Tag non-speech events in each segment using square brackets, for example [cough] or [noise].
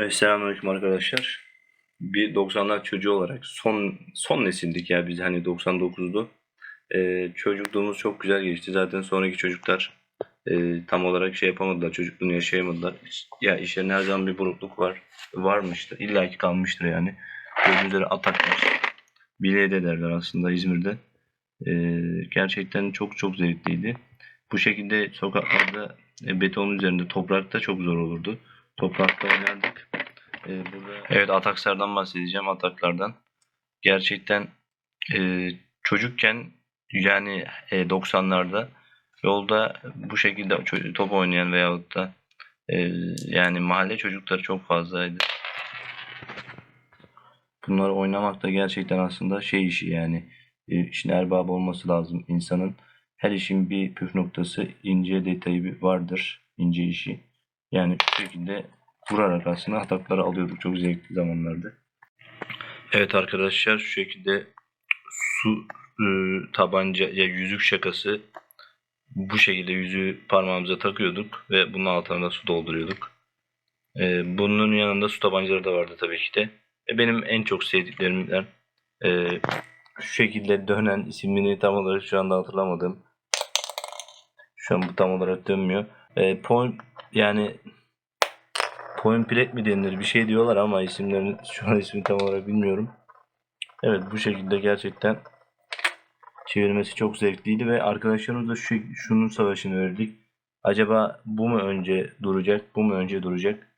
Evet, selamünaleyküm arkadaşlar. Bir 90'lar çocuğu olarak son son nesildik ya biz hani 99'du. Ee, çocukluğumuz çok güzel geçti. Zaten sonraki çocuklar e, tam olarak şey yapamadılar. Çocukluğunu yaşayamadılar. Ya işlerinde her zaman bir burukluk var. Varmıştır. İlla ki kalmıştır yani. Gördüğünüz üzere ataklar. Bileğe derler aslında İzmir'de. Ee, gerçekten çok çok zevkliydi. Bu şekilde sokaklarda e, beton üzerinde toprakta çok zor olurdu. Toprakta oynardık. Ee, evet Ataksar'dan bahsedeceğim Ataklardan. Gerçekten e, çocukken yani e, 90'larda yolda bu şekilde top oynayan veyahut da e, yani mahalle çocukları çok fazlaydı. Bunları oynamak da gerçekten aslında şey işi yani e, işin erbabı olması lazım insanın. Her işin bir püf noktası, ince detayı vardır. ince işi. Yani şu şekilde vurarak aslında atakları alıyorduk. Çok zevkli zamanlardı. Evet arkadaşlar şu şekilde su e, tabanca ya yüzük şakası bu şekilde yüzüğü parmağımıza takıyorduk ve bunun altına da su dolduruyorduk. E, bunun yanında su tabancaları da vardı tabii ki de. E, benim en çok sevdiklerimden şu şekilde dönen ismini tam olarak şu anda hatırlamadım. Şu an bu tam olarak dönmüyor. Point yani Point plate mi denilir bir şey diyorlar ama isimlerini şu an ismini tam olarak bilmiyorum. Evet bu şekilde gerçekten çevirmesi çok zevkliydi ve arkadaşlarımızla şu, şunun savaşını verdik. Acaba bu mu önce duracak, bu mu önce duracak?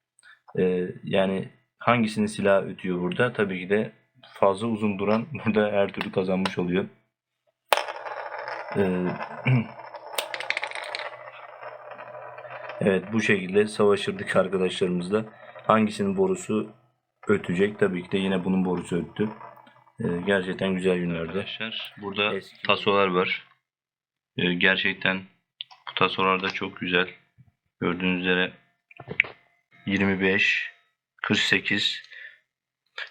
Ee, yani hangisinin silah ötüyor burada? Tabii ki de fazla uzun duran [laughs] burada her türlü kazanmış oluyor. Ee, [clears throat] Evet bu şekilde savaşırdık arkadaşlarımızla. Hangisinin borusu ötecek? Tabii ki de yine bunun borusu öttü. Ee, gerçekten güzel günlerdi. Arkadaşlar burada Eski- tasolar var. Ee, gerçekten bu tasolar da çok güzel. Gördüğünüz üzere 25, 48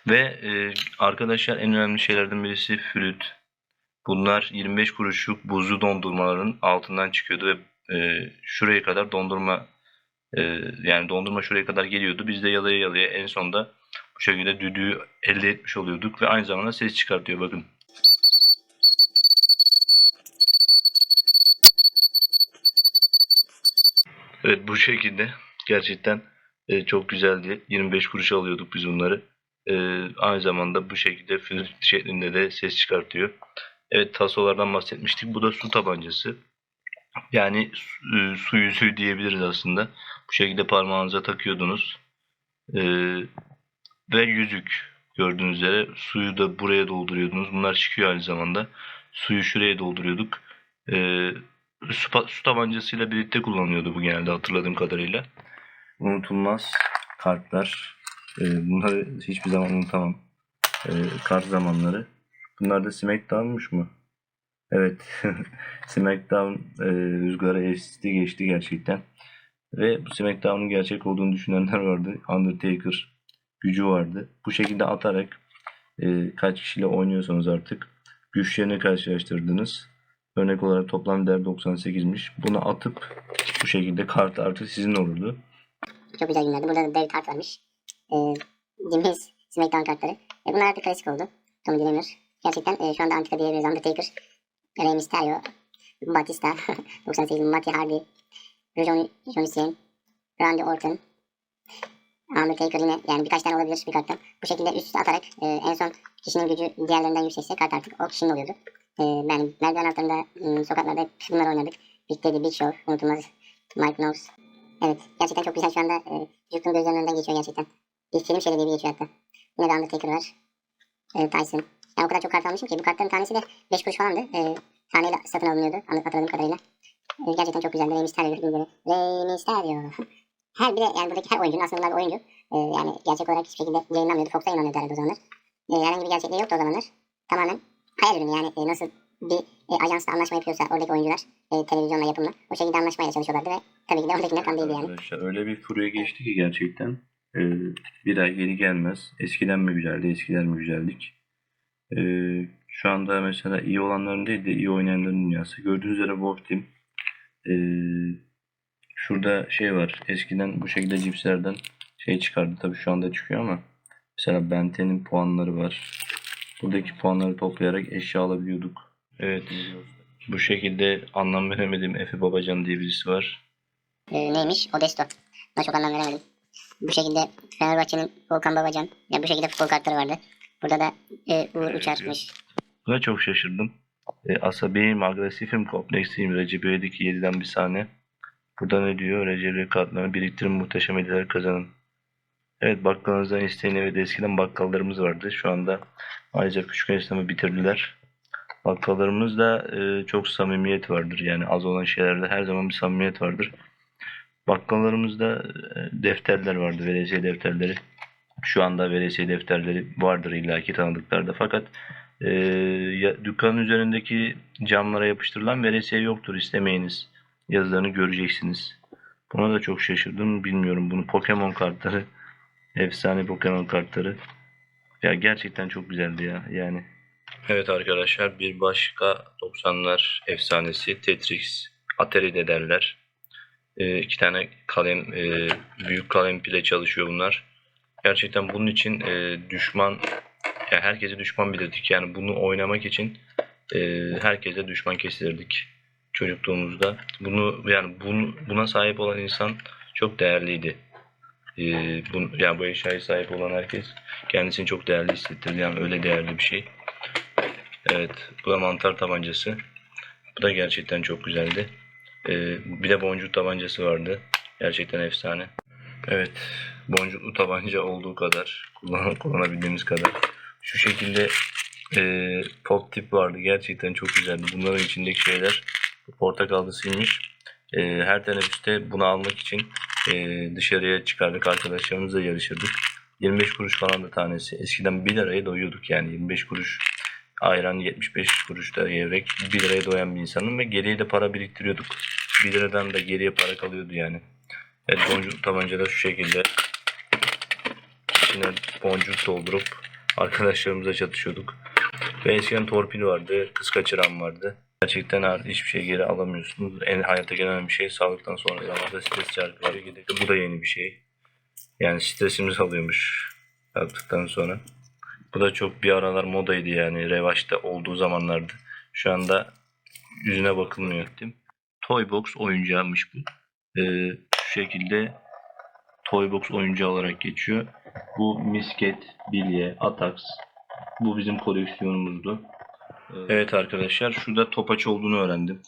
ve e, arkadaşlar en önemli şeylerden birisi flüt. Bunlar 25 kuruşluk buzlu dondurmaların altından çıkıyordu ve e, şuraya kadar dondurma e, yani dondurma şuraya kadar geliyordu. Biz de yalaya yalaya en sonda bu şekilde düdüğü elde etmiş oluyorduk ve aynı zamanda ses çıkartıyor bakın. Evet bu şekilde gerçekten e, çok güzeldi. 25 kuruş alıyorduk biz bunları. E, aynı zamanda bu şekilde flüt şeklinde de ses çıkartıyor. Evet tasolardan bahsetmiştik. Bu da su tabancası. Yani e, su yüzüğü diyebiliriz aslında. Bu şekilde parmağınıza takıyordunuz. E, ve yüzük gördüğünüz üzere suyu da buraya dolduruyordunuz. Bunlar çıkıyor aynı zamanda. Suyu şuraya dolduruyorduk. E, su, su tabancasıyla birlikte kullanıyordu bu genelde hatırladığım kadarıyla. Unutulmaz kartlar. E, bunları hiçbir zaman unutamam. E, kart zamanları. Bunlar da Smackdown'muş mu? Evet. [laughs] Smackdown e, rüzgara esti geçti gerçekten. Ve bu Smackdown'un gerçek olduğunu düşünenler vardı. Undertaker gücü vardı. Bu şekilde atarak e, kaç kişiyle oynuyorsanız artık güçlerini karşılaştırdınız. Örnek olarak toplam değer 98'miş. Bunu atıp bu şekilde kart artık sizin olurdu. Çok güzel günlerdi. Burada da dev kart varmış. Ee, Dimiz Smackdown kartları. E, bunlar artık klasik oldu. Tommy Dreamer. Gerçekten e, şu anda antika diyebiliriz. Undertaker, Rey Mysterio, Batista, [laughs] 98 Matty Hardy, Johnny Cena, Randy Orton, Undertaker yine yani birkaç tane olabilir bir karttan. Bu şekilde üst üste atarak e, en son kişinin gücü diğerlerinden yüksekse kart artık o kişinin oluyordu. E, yani merdiven altlarında, m, sokaklarda hep bunları oynadık. Big Daddy, Big Show, unutulmaz Mike Knows, Evet. Gerçekten çok güzel şu anda. E, çocukluğum gözlerimin önünden geçiyor gerçekten. Bir film şeridi gibi geçiyor hatta. Yine de Undertaker var. E, Tyson. Yani o kadar çok kart almışım ki. Bu kartların tanesi de 5 kuruş falandı. E, taneyle satın alınıyordu. Hatırladığım kadarıyla. E, gerçekten çok güzeldi. Rey Mysterio gibi. Rey Mysterio. her bir de yani buradaki her oyuncunun aslında bunlar oyuncu. E, yani gerçek olarak hiçbir şekilde yayınlanmıyordu. Fox'a yayınlanıyordu herhalde o zamanlar. E, herhangi bir gerçekliği yoktu o zamanlar. Tamamen hayal ürünü yani e, nasıl bir e, ajansla anlaşma yapıyorsa oradaki oyuncular e, televizyonla yapımla o şekilde anlaşmaya çalışıyorlardı ve tabii ki de oradakiler tam değildi yani. Arkadaşlar öyle bir furya geçti ki gerçekten e, bir ay geri gelmez. Eskiden mi güzeldi, eskiden mi güzeldik? E, şu anda mesela iyi olanların değil de iyi oynayanların dünyası. Gördüğünüz üzere Wolf Team. E, şurada şey var. Eskiden bu şekilde cipslerden şey çıkardı. Tabii şu anda çıkıyor ama mesela Benten'in puanları var. Buradaki puanları toplayarak eşya alabiliyorduk. Evet. Bu şekilde anlam veremediğim Efe Babacan diye birisi var. Ee, neymiş? Odesto. Buna çok anlam veremedim. Bu şekilde Fenerbahçe'nin Volkan Babacan. Ya bu şekilde futbol kartları vardı. Burada da e, Uğur Evet, Uçar'mış. Buna çok şaşırdım. E, asabiyim, agresifim, kompleksiyim. Recep İvedik'i 7'den bir sahne. Burada ne diyor? Recep İvedik kartlarını biriktirin muhteşem hediyeler kazanın. Evet bakkalınızdan isteyin evet eskiden bakkallarımız vardı. Şu anda ayrıca küçük esnafı bitirdiler. Bakkallarımızda e, çok samimiyet vardır. Yani az olan şeylerde her zaman bir samimiyet vardır. Bakkallarımızda e, defterler vardı. Veresiye defterleri. Şu anda veresiye defterleri vardır illaki tanıdıklarda. Fakat e, dükkanın üzerindeki camlara yapıştırılan veresiye yoktur. istemeyiniz. Yazılarını göreceksiniz. Buna da çok şaşırdım. Bilmiyorum bunu. Pokemon kartları. [laughs] Efsane Pokemon kartları. Ya gerçekten çok güzeldi ya. Yani. Evet arkadaşlar bir başka 90'lar efsanesi Tetris. Atari'de derler. E, iki tane kalem e, büyük kalem pile çalışıyor bunlar. Gerçekten bunun için e, düşman ya herkese düşman bilirdik. Yani bunu oynamak için e, herkese düşman kesilirdik çocukluğumuzda. Bunu yani bunu, buna sahip olan insan çok değerliydi. E, bu, yani bu eşyaya sahip olan herkes kendisini çok değerli hissettirdi. Yani öyle değerli bir şey. Evet, bu da mantar tabancası. Bu da gerçekten çok güzeldi. E, bir de boncuk tabancası vardı. Gerçekten efsane. Evet, boncuklu tabanca olduğu kadar, kullan kullanabildiğimiz kadar. Şu şekilde e, pop tip vardı. Gerçekten çok güzeldi. Bunların içindeki şeyler portakallısıymış. E, her teneffüste bunu almak için e, dışarıya çıkardık. Arkadaşlarımızla yarışırdık. 25 kuruş falan da tanesi. Eskiden 1 liraya doyuyorduk yani. 25 kuruş ayran, 75 kuruş da gevrek. 1 liraya doyan bir insanım ve geriye de para biriktiriyorduk. 1 liradan da geriye para kalıyordu yani. Evet boncuk tabancada şu şekilde içine boncuk doldurup arkadaşlarımıza çatışıyorduk. Ve eskiden torpil vardı, kız kaçıran vardı. Gerçekten artık hiçbir şey geri alamıyorsunuz. En hayata gelen bir şey sağlıktan sonra zamanda stres gidiyor. Bu da yeni bir şey. Yani stresimiz alıyormuş yaptıktan sonra. Bu da çok bir aralar modaydı yani revaçta olduğu zamanlardı. Şu anda yüzüne bakılmıyor. Toybox oyuncağıymış bu. Ee, şekilde Toybox oyuncağı olarak geçiyor. Bu misket, bilye, atax. Bu bizim koleksiyonumuzdu. Evet arkadaşlar şurada topaç olduğunu öğrendim.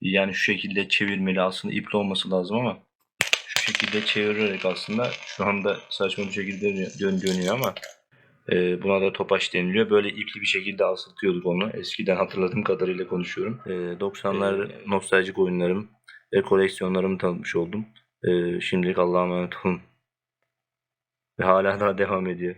Yani şu şekilde çevirmeli aslında ipli olması lazım ama şu şekilde çevirerek aslında şu anda saçma bir şekilde dön dönüyor ama e, buna da topaç deniliyor. Böyle ipli bir şekilde asıltıyorduk onu. Eskiden hatırladığım kadarıyla konuşuyorum. E, 90'lar nostaljik oyunlarım ve koleksiyonlarımı tanıtmış oldum. E, şimdilik Allah'a emanet olun. Ve hala daha devam ediyor.